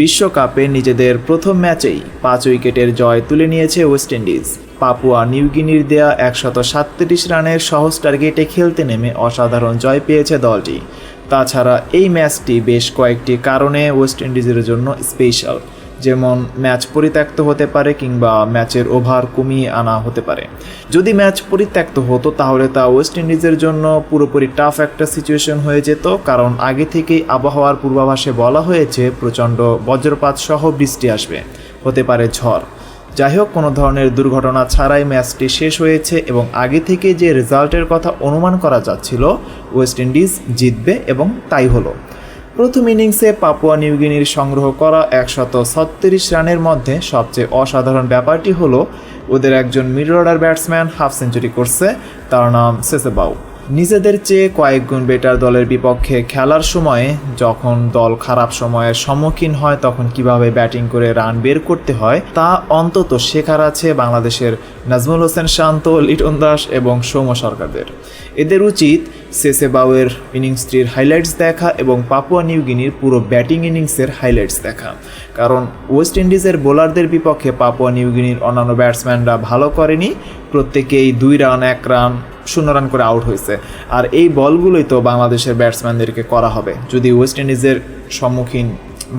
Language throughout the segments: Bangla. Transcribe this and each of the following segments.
বিশ্বকাপে নিজেদের প্রথম ম্যাচেই পাঁচ উইকেটের জয় তুলে নিয়েছে ওয়েস্ট ইন্ডিজ। পাপুয়া নিউগিনির দেয়া একশত সাতত্রিশ রানের সহজ টার্গেটে খেলতে নেমে অসাধারণ জয় পেয়েছে দলটি। তাছাড়া এই ম্যাচটি বেশ কয়েকটি কারণে ওয়েস্ট ইন্ডিজের জন্য স্পেশাল। যেমন ম্যাচ পরিত্যক্ত হতে পারে কিংবা ম্যাচের ওভার কমিয়ে আনা হতে পারে। যদি ম্যাচ পরিত্যক্ত হতো, তাহলে তা ওয়েস্ট ইন্ডিজের জন্য পুরোপুরি টাফ একটা সিচুয়েশন হয়ে যেত, কারণ আগে থেকেই আবহাওয়ার পূর্বাভাসে বলা হয়েছে, প্রচণ্ড বজ্রপাত সহ বৃষ্টি আসবে, হতে পারে ঝড়। যাই হোক কোনো ধরনের দুর্ঘটনা ছাড়াই ম্যাচটি শেষ হয়েছে এবং আগে থেকে যে রেজাল্টের কথা অনুমান করা যাচ্ছিল, ওয়েস্ট ইন্ডিজ জিতবে এবং তাই হলো। প্রথম ইনিংসে পাপুয়া নিউগিনির সংগ্রহ করা একশত ছত্রিশ রানের মধ্যে সবচেয়ে অসাধারণ ব্যাপারটি হলো, ওদের একজন middle order batsman half century করছে, তার নাম সেসেবাউ। নিজেদের চেয়ে কয়েক গুণ বেটার দলের বিপক্ষে খেলার সময়ে যখন দল খারাপ সময়ের সম্মুখীন হয়, তখন কীভাবে ব্যাটিং করে রান বের করতে হয়, তা অন্তত শেখার আছে বাংলাদেশের নাজমুল হোসেন, শান্ত, লিটন দাস এবং সৌম্য সরকারদের। এদের উচিত সেসেবাউয়ের ইনিংসটির হাইলাইটস দেখা এবং পাপুয়া নিউগিনির পুরো ব্যাটিং ইনিংসের হাইলাইটস দেখা। কারণ ওয়েস্ট ইন্ডিজের বোলারদের বিপক্ষে পাপুয়া নিউগিনির অন্যান্য ব্যাটসম্যানরা ভালো করেনি, প্রত্যেকেই দুই রান এক রান শূন্য রান করে আউট হয়েছে। আর এই বলগুলোই তো বাংলাদেশের ব্যাটসম্যানদেরকে করা হবে। যদি ওয়েস্ট ইন্ডিজের সম্মুখীন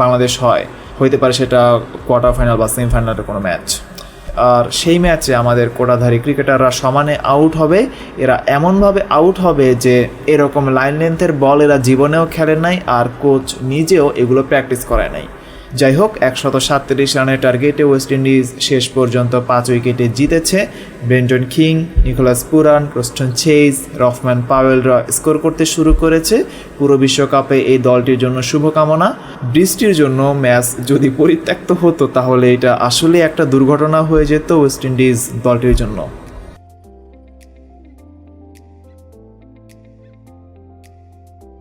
বাংলাদেশ হয়, হইতে পারে সেটা কোয়ার্টার ফাইনাল বা সেমিফাইনালের কোনো ম্যাচ। আর সেই ম্যাচে আমাদের কোটাধারী ক্রিকেটাররা সমানে আউট হবে। এরা এমনভাবে আউট হবে যে এরকম লাইন লেন্থের বল এরা জীবনেও খেলে নাই আর কোচ নিজেও এগুলো প্র্যাকটিস করায় নাই। যাই হোক একশত সাতত্রিশ রানের টার্গেটে ওয়েস্ট ইন্ডিজ শেষ পর্যন্ত পাঁচ উইকেটে জিতেছে। Brendon king, Nicholas Pooran, ক্রস্টন Chase রফম্যান পাওয়েলরা score করতে শুরু করেছে। পুরো বিশ্বকাপে এই দলটির জন্য শুভকামনা। বৃষ্টির জন্য ম্যাচ যদি পরিত্যক্ত হতো, তাহলে এটা আসলে একটা দুর্ঘটনা হয়ে যেত ওয়েস্ট ইন্ডিজ দলটির জন্য।